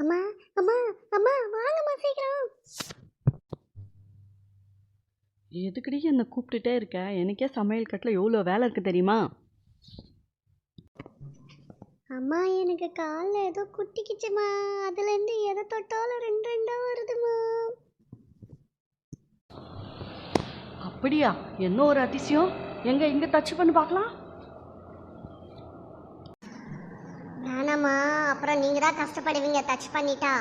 அம்மா அம்மா அம்மா வாங்கம்மா சீக்கிரம். எதுக்கடி என்னை கூப்பிட்டுட்டே இருக்க? எனக்கே சமையல் கட்டில் எவ்வளோ வேலை இருக்குது தெரியுமா? அம்மா எனக்கு காலில் ஏதோ குட்டிக்கிச்சுமா. அதுலேருந்து எதை தொட்டாலும் ரெண்டு ரெண்டா வருதுமா. அப்படியா? என்ன ஒரு அதிசயம்? எங்க இங்கே டச் பண்ணி பார்க்கலாம். அப்புறம் நீங்கள் தான் கஷ்டப்படுவீங்க டச் பண்ணிட்டா.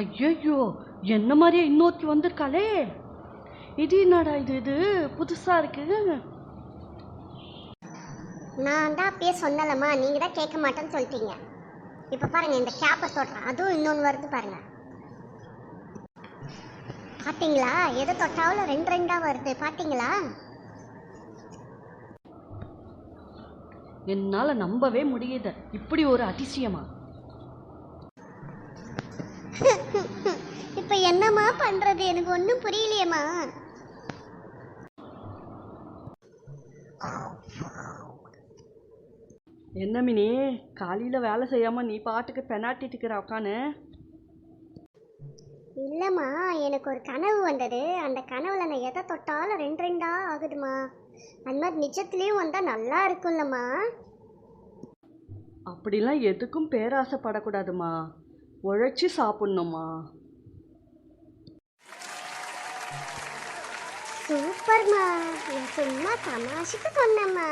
ஐயோ என்ன மாதிரியே இன்னொருத்தி வந்திருக்காளே? இது என்னடா இது இது புதுசாக இருக்குது நான் தான் அப்பயே சொன்னலம்மா நீங்கள் தான் கேட்க மாட்டேன்னு சொல்லிட்டீங்க. இப்போ பாருங்க இந்த கேப்பை தொடுறேன் அதுவும் இன்னொன்று வருது பாருங்க. பாத்தீங்களா? எதை தொட்டாலும் ரெண்டு ரெண்டா வருது. பாத்தீங்களா? என்னால் நம்பவே முடியுது இப்படி ஒரு அதிசயமா? இப்போ என்னம்மா பண்றது? எனக்கு ஒன்றும் புரியலையேம்மா. என்ன மினி? காலையில் வேலை செய்யாமல் நீ பாட்டுக்கு பெனாட்டிட்டு இருக்கிற உக்கானு? இல்லைம்மா எனக்கு ஒரு கனவு வந்தது. அந்த கனவுல நான் எதை தொட்டாலும் ரெண்டு ரெண்டா ஆகுதுமா அந்த மாதிரி நிஜத்துலேயும் வந்தால் நல்லா இருக்கும்லம்மா. அப்படிலாம் எதுக்கும் பேராசைப்படக்கூடாதுமா உழைச்சி சாப்பிட்ணுமா சூப்பர்மா. நான் சும்மா தமாஷுக்கு சொன்னேம்மா.